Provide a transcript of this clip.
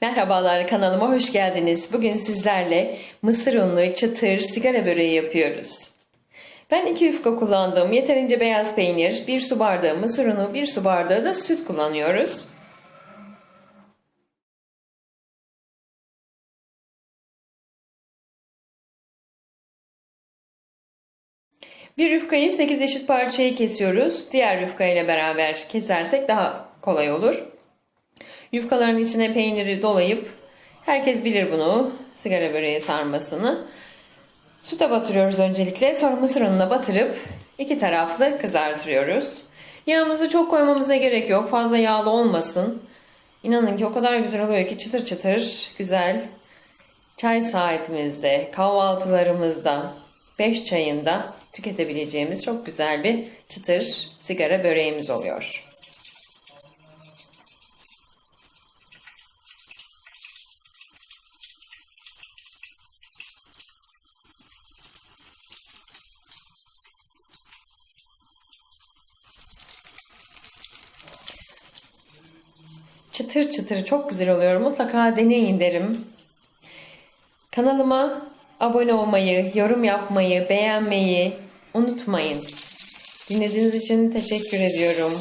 Merhabalar kanalıma hoş geldiniz. Bugün sizlerle mısır unlu çıtır sigara böreği yapıyoruz. Ben iki yufka kullandım. Yeterince beyaz peynir, bir su bardağı mısır unu, bir su bardağı da süt kullanıyoruz. Bir yufkayı 8 eşit parçaya kesiyoruz. Diğer yufka ile beraber kesersek daha kolay olur. Yufkaların içine peyniri dolayıp herkes bilir bunu sigara böreği sarmasını. Süte batırıyoruz öncelikle sonra mısır ununa batırıp iki taraflı kızartıyoruz. Yağımızı çok koymamıza gerek yok fazla yağlı olmasın. İnanın ki o kadar güzel oluyor ki çıtır çıtır güzel. Çay saatimizde, kahvaltılarımızda, 5 çayında tüketebileceğimiz çok güzel bir çıtır sigara böreğimiz oluyor. Çıtır çıtır çok güzel oluyor. Mutlaka deneyin derim. Kanalıma abone olmayı, yorum yapmayı, beğenmeyi unutmayın. Dinlediğiniz için teşekkür ediyorum.